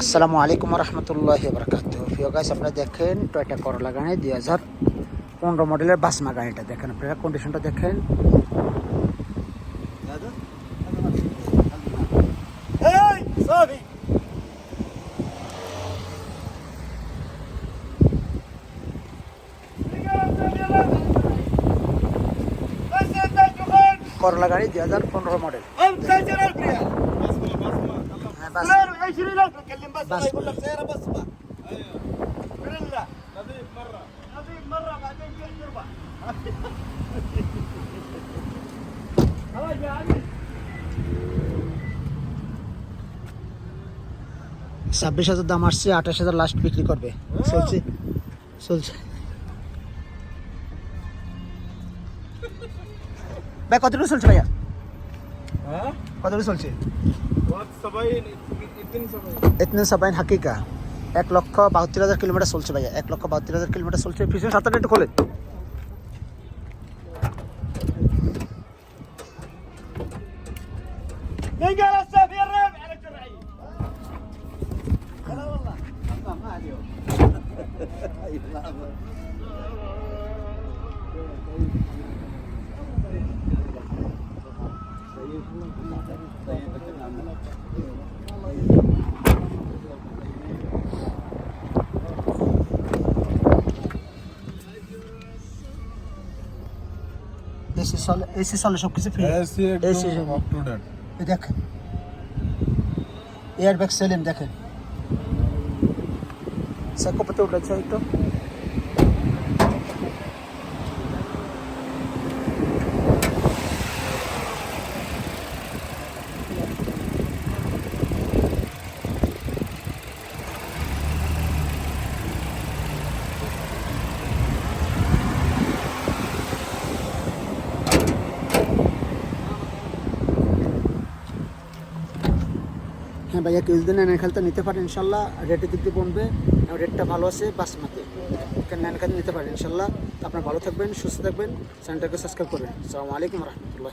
আসসালামু আলাইকুম রহমতুল্লাহ বরকাত আপনারা দেখেন টয়টা করলা গাড়ি দুই হাজার পনেরো মডেলের বাসমা গাড়িটা দেখেন আপনারা কন্ডিশনটা দেখেন। করলা গাড়ি দুই হাজার পনেরো মডেল। হ্যাঁ বাস بس. بس يقول لك سيارة بس ما بالله نظيف مرة نظيف مرة بعدين جاي تربح خلاص يا علي ছাব্বিশ হাজার দাম আসছে আঠাশ হাজার লাস্ট বিক্রি করবে চলছে চলছে ভাই কতটুকু চলছে ভাইয়া কত চলছে? এতনে সাবাইন হাকিকা। এক লক্ষ বাহাত্তর হাজার কিলোমিটার চলছে ভাইয়া। এক লক্ষ বাহাত্তর হাজার কিলোমিটার চলছে। পিছনে সাতটা একটু খোলেন Yeah. এসি চলে এসি চলে সব কিছু ফ্রি এসি এসি একদম আপ টু ডেট এই দেখেন এয়ার ব্যাগ সেলিম দেখেন স্যার কপতে উঠেছে একটু হ্যাঁ ভাইয়া কেউ যদি নেন খেলতে নিতে পারেন, ইনশাল্লাহ। রেটের দিক দিয়ে বলবে রেটটা ভালো আছে বাসমাতে। নেন খেলতে নিতে পারেন, ইনশাল্লাহ। আপনার ভালো থাকবেন, সুস্থ থাকবেন, চ্যানেলটাকে সাবস্ক্রাইব করবেন। আসসালামু আলাইকুম রহমতুল্লাহ